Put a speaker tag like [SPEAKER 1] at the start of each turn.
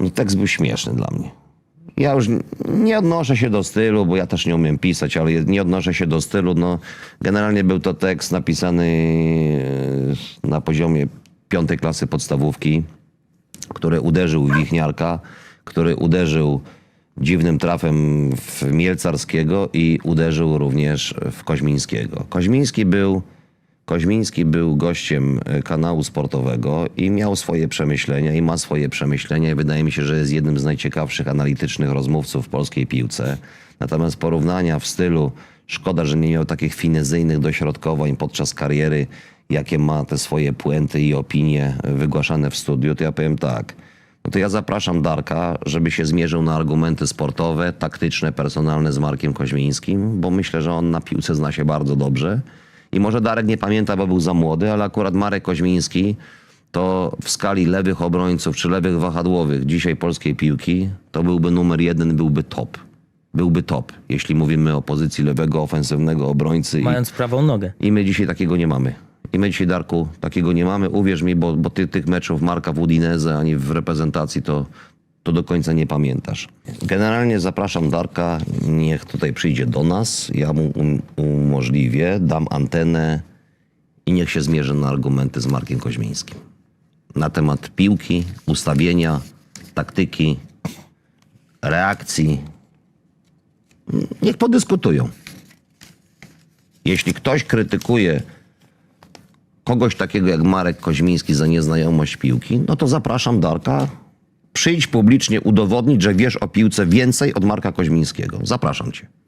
[SPEAKER 1] No tekst był śmieszny dla mnie. Ja już nie odnoszę się do stylu, bo ja też nie umiem pisać, ale nie odnoszę się do stylu. No, generalnie był to tekst napisany e, na poziomie piątej klasy podstawówki, który uderzył Wichniarka, który uderzył dziwnym trafem w Mielcarskiego i uderzył również w Koźmińskiego. Koźmiński był, Koźmiński był gościem e, kanału sportowego i miał swoje przemyślenia i ma swoje przemyślenia i wydaje mi się, że jest jednym z najciekawszych analitycznych rozmówców w polskiej piłce. Natomiast porównania w stylu szkoda, że nie miał takich finezyjnych dośrodkowań podczas kariery, jakie ma te swoje puenty i opinie wygłaszane w studiu, to ja powiem tak. No to ja zapraszam Darka, żeby się zmierzył na argumenty sportowe, taktyczne, personalne z Markiem Koźmińskim, bo myślę, że on na piłce zna się bardzo dobrze. I może Darek nie pamięta, bo był za młody, ale akurat Marek Koźmiński to w skali lewych obrońców czy lewych wahadłowych dzisiaj polskiej piłki to byłby numer jeden, byłby top. Byłby top, jeśli mówimy o pozycji lewego ofensywnego obrońcy. i-
[SPEAKER 2] Mając prawą nogę.
[SPEAKER 1] i my dzisiaj takiego nie mamy. I my dzisiaj, Darku, takiego nie mamy. Uwierz mi, bo, bo ty tych meczów Marka w Udinese ani w reprezentacji to, to do końca nie pamiętasz. Generalnie zapraszam Darka, niech tutaj przyjdzie do nas. Ja mu um, umożliwię, dam antenę i niech się zmierzy na argumenty z Markiem Koźmińskim. Na temat piłki, ustawienia, taktyki, reakcji. Niech podyskutują. Jeśli ktoś krytykuje kogoś takiego jak Marek Koźmiński za nieznajomość piłki, no to zapraszam Darka. Przyjdź publicznie udowodnić, że wiesz o piłce więcej od Marka Koźmińskiego. Zapraszam cię.